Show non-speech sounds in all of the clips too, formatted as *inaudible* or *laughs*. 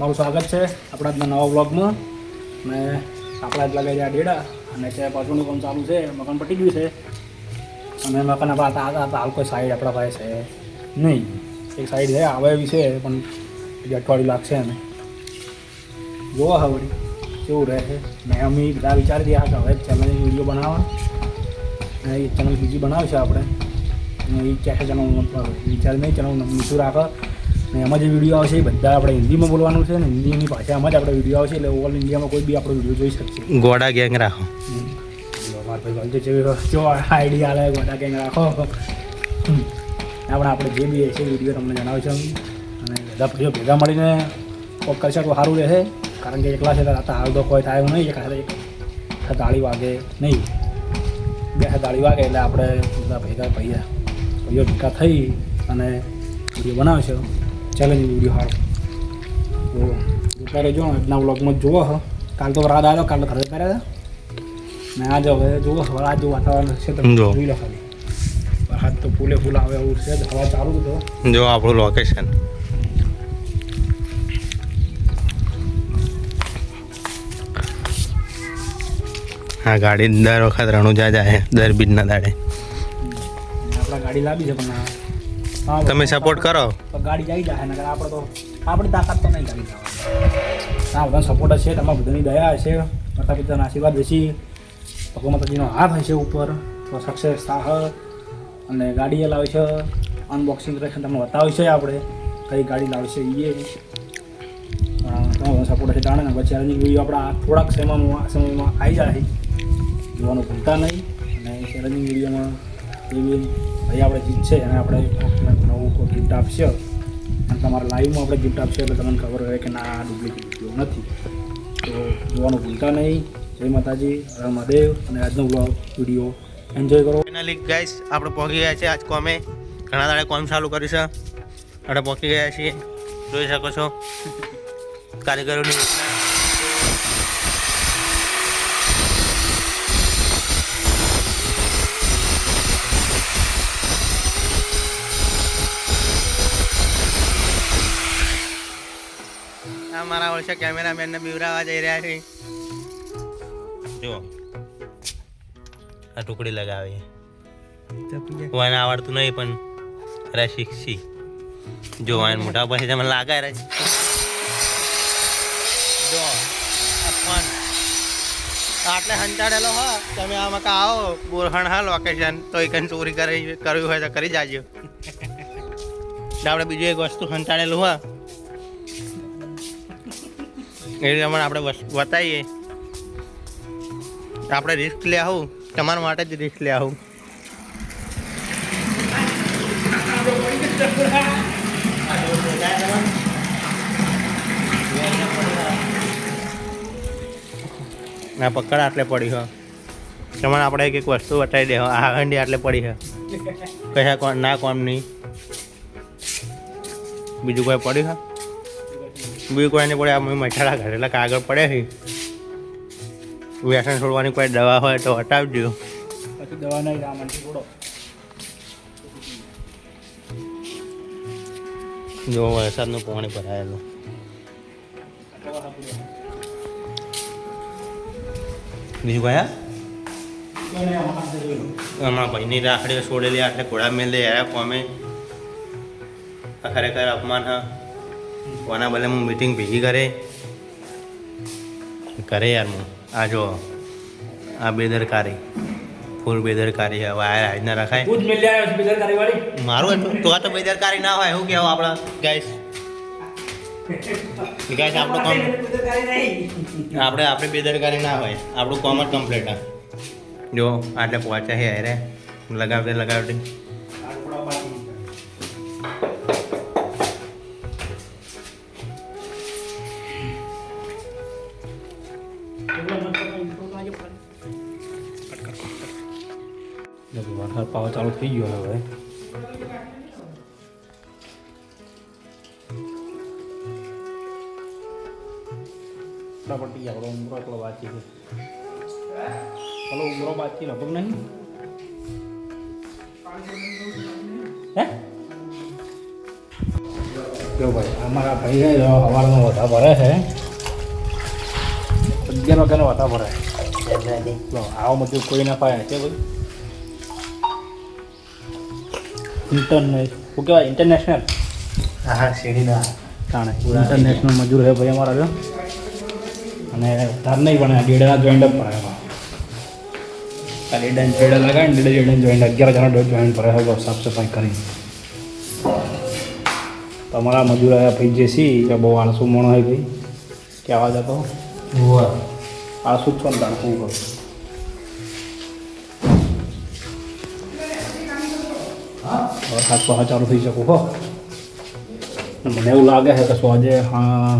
મારું સ્વાગત છે આપણા આજના નવા બ્લોગમાં અને આપણા જ લગાવી રહ્યા ડેડા, અને છે પાછળનું કામ ચાલુ છે, મકાન પટી ગયું છે. અને મકાન આપણા હતા હતા હાલ કોઈ સાઈડ આપણા પાસે છે નહીં. એક સાઈડ છે આવે એવી છે, પણ બીજું અઠવાડિયું લાગશે અમે જોવા હવે કેવું રહે છે મેં અમે બધા વિચારી રહ્યા કે હવે ચેનલ વીડિયો બનાવવા. અને એ ચેનલ બીજી બનાવશે આપણે. અને એ ક્યાં છે ચેનલ વિચાર નહીં ચેનલ મીઠું રાખે. ને એમાં જે વીડિયો આવશે એ બધા આપણે હિન્દીમાં બોલવાનું છે ને હિન્દીની ભાષામાં જ આપણે વીડિયો આવશે એટલે ઓલ ઇન્ડિયામાં કોઈ બી આપણો વીડિયો જોઈ શકશે. ગોડા ગેંગ રાખો. જો આઈડિયા આવે ગોડા ગેંગ રાખો. આપણે આપણે જે બી હશે વીડિયો તમને જણાવીશું અને બધા ભાઈઓ ભેગા મળીને કોક કરશે તો સારું રહેશે. કારણ કે એકલા છે તો રાતે હાલ તો કોઈ થાય એવું નહીં. એક હાથે એક તાળી વાગે નહીં. બે તાળી વાગે એટલે આપણે બધા ભેગા ભાઈ ભાઈઓ ભેગા થઈ અને વીડિયો બનાવશે. ચેલેન્જ વીડિયો સારો તો અત્યારે જો આજના વ્લોગમાં જુઓ હો કાલ તો રાત આવ્યો કાલ તો ઘરે કર્યા ને આજે હવે જુઓ હવે આજે વાતાવરણ છે તમે. જોઈ લો ખાલી. વરસાદ તો ફૂલે ફૂલ આવે એવું છે. હવા ચાલુ તો. જો આપણું લોકેશન હા ગાડી દર વખત રણુજા જાય દર બીજના દાડે. આપણા ગાડી લાવી છે પણ તમે સપોર્ટ કરો? તો ગાડી જઈ જાય નકર આપણે તો આપણી તાકાત તો નહીં ગાડી જવાની હા બધા સપોર્ટ હશે તમારા બધાની દયા હશે. માતા પિતાના આશીર્વાદ હશે ભગવાન માતાજીનો હાથ હશે ઉપર. તો સક્સેસ થાહ. અને ગાડી લાવે છે. અનબોક્સિંગ કરીને તમને બતાવશે આપણે. કઈ ગાડી લાવશે એ. તમારો સપોર્ટ હશે જાણે ને પછી ચેલેન્જિંગ વીડિયો આપણા થોડાક સમયમાં સમયમાં આવી જાય. જોવાનું ભૂલતા નહીં. અને ચેલેન્જિંગ વિડીયોમાં એવી ભાઈ આપણે જીતશે અને આપણે નવું કોઈ ગિફ્ટ આપશે. અને તમારા લાઈવમાં આપણે ગિફ્ટ આપશે એટલે તમને ખબર હોય કે ના, આ ડુપ્લિકેટ વીડિયો નથી. તો જોવાનું ભૂલતા નહીં. જય માતાજી મહાદેવ અને આજનો બ્લોગ વીડિયો એન્જોય કરો. ફાઇનલી ગાઈસ આપણે પહોંચી ગયા છે આજ કોમે ઘણા દાડે કોમ ચાલુ કર્યું છે. આપણે પહોંચી ગયા છીએ. જોઈ શકો છો. કારીગરોની આ મારા વર્ષે કેમેરામેનને બીવરાવા જઈ રહ્યા છે. જો આ ટુકડી લગાવી. વાન આવડતું નહીં પણ અરે શીખશી. જો વાન મોટા પછી તમે લાગે રે જો આ આટલે હંચાડેલો હો તમે આમાં કા આવો. બોરહણ હા લોકેશન તો એક ચોરી કરી કરવી હોય તો કરી જાજો. *laughs* આપણે બીજું એક વસ્તુ હંચાડેલું હા. એ પ્રમાણે આપણે બતાવીએ આપણે રિસ્ક લે આવું. તમારા માટે જ રિસ્ક લે આવું. ના પકડ આટલે પડી હો. તમારે આપણે એક એક વસ્તુ બતાવી દે આ હંડી આટલે પડી હે. કયા કોણ, ના કોમ નહીં બીજું કોઈ પડ્યું હા? બીજું કોઈ પડે આ મસાલા ઘરેલા કાગળ પડે છે. વ્યસન છોડવાની કોઈ દવા હોય તો હટાવજો. પછી દવા નહીં રામણથી છોડો. જો વરસાદનું પાણી ભરાયેલું. બીજું કયા હમણાં ભાઈની રાખડીઓ છોડેલી આટલે ઘોડા મેલે યાર કોમે. ખરેખર અપમાન હા. કોના બદલે હું મીટિંગ ભેગી કરે? કરે યાર હું. આ જો આ બેદરકારી. ફૂલ બેદરકારી હવે આ આજના રખાય. તું જ મિલ આવ્યો છે બેદરકારી વાળી મારું તો આ તો બેદરકારી ના હોય શું કહેવું આપણા ગાઈસ ગાઈસ આપણું કામ આપણે આપણે બેદરકારી ના હોય. આપણું કોમ જ કમ્પ્લીટ જો આટલે પહોંચ્યા છે અરે લગાવતે લગાવતે વરસાદ ચાલુ થઈ ગયો હવે. પટ્ટી આપણો ઉમરો એટલો બાકી છે. પેલો ઉમરો બાકી લગભગ નહીં. હે? જો ભાઈ અમારા ભાઈ સવારનો વધા ભરે છે. અગિયાર વાગ્યાનો વધા ભરાય જો આવો મજૂર કોઈ ના પાય છે ભાઈ? ઇન્ટરનેટ શું કહેવાય? ઇન્ટરનેશનલ હા શેરીના. તાણે. ઇન્ટરનેશનલ મજૂર છે ભાઈ અમારા અને ધાર નહીં પણ ડેડા જોઈન્ટ અપ પડે એમાં ડેડા જોઈન્ટ અગિયાર જણા જોઈન્ટ પડે સાફ સફાઈ કરી. તમારા મજૂર આવ્યા ભાઈ જે સી બહુ આળસુ મોણો હોય ભાઈ. કે આવા જતો આળસુ જ છો ને તાણ શું કરું और હાથ પહા ચાલુ થઈ શકું હો મને એવું લાગે છે કે સોજે હા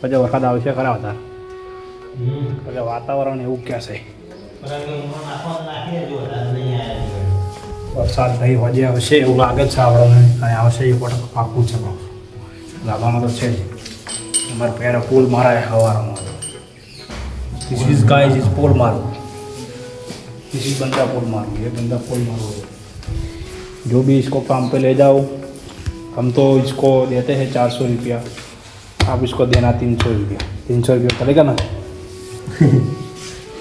પછી વરસાદ આવશે ખરા હતા પછી વાતાવરણ એવું કહેશે વરસાદ નહીં હોજે આવશે એવું લાગે છે આપણને કાંઈ આવશે એ પણ પાકું છે લાગવાનો તો છે જ અમારે પેરે પુલ મારા હવારમાં this is guys is pole મારું ધીસ ઇઝ બંદા પોલ મારું એ બંધા પોલ મારું जो भी इसको काम पे ले जाओ हम तो इसको देते हैं चार सौ रुपया आप इसको देना तीन सौ रुपया तीन सौ रुपया चलेगा ना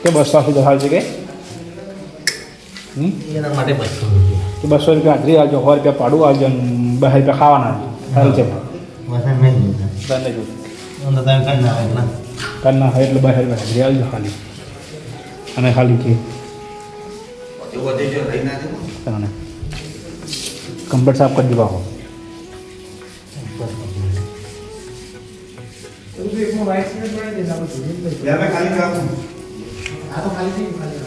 કે બસો સુધી હાલ છે કે હમ? એના માટે બસો કે બસો રૂપિયા હાજરી આવજો સો રૂપિયા પાડું આવજો ને બે રૂપિયા ખાવાના સારું છે રૂપિયા નહીં તને જો તમે કરી નાખે ના કરના હોય એટલે બે રૂપિયા હાજરી આવજો ખાલી અને ખાલી કે તને કમ્પ્લીટ સાફ કરી દેવા હો ખાલી